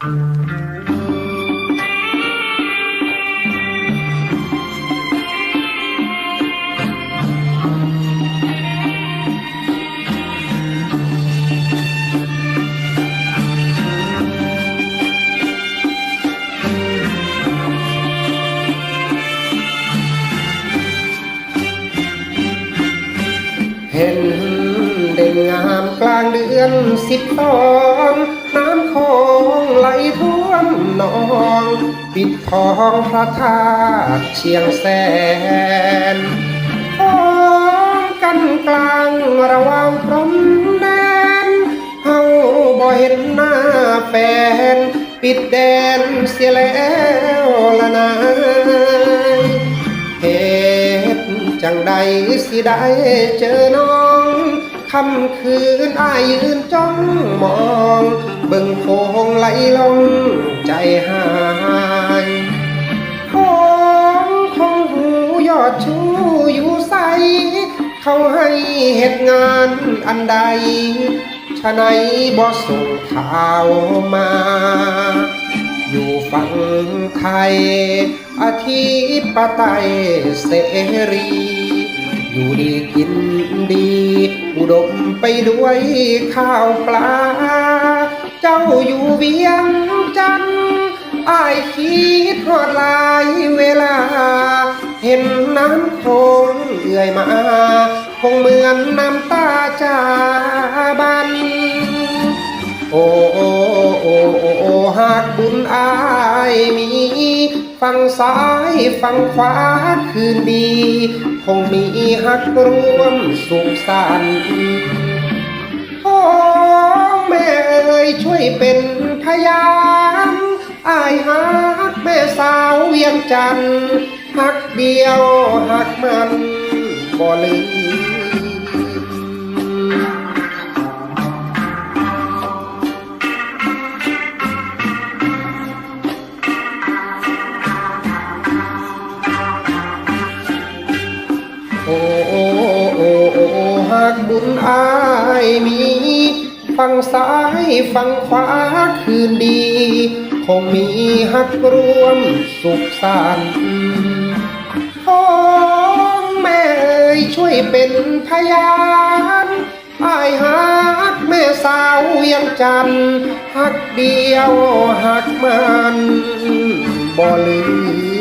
เห็นเด่นงามกลางเดือนสิบสองน้ำคล องไหลท่วมนอง ปิดทองพระธาตุเชียงแสนพ้องกันกลางระหว่างพรมแดนเฮาบ่เห็นหน้าแฟน ปิดแดนเสียแล้วละนายเหตุจังใดสิได้เจอน้อง คำคืนอายยืนจ้องมอง เบิ่งโพงไหลลงใจหายของของหูยอดชูอยู่ใส เขาให้เหตุงานอันใดฉะไหนบ่ส่งข่าวมา อยู่ฝั่งไทย อธิปไตยเสรี อยู่ดีกินดี อุดมไปด้วยข้าวปลา เจ้าอยู่เวียงจันทน์อายคิดทอดลายเวลา เห็นน้ำโคงเอื่อยมา คงเหมือนน้ำตาจาบัน โอ้โอ้โอ้โอ้โอ้หากบุญอายมีฝั่งซ้ายฝั่งขวาคืนดี งมีหักรวมสุขสันต์พ่อแม่เอ่ยช่วยเป็นพยานอายหักแม่สาวเวียงจันทน์หักเดียวหักมันบ่ลืมากบุญอายมีฝั่งซ้ายฝั่งขวาคืนดี คงมีหักรวมสุขสันต์พ่อแม่เอ่ยช่วยเป็นพยานอายหักแม่สาวเวียงจันทน์หักเดียวหักมันบ่ลืม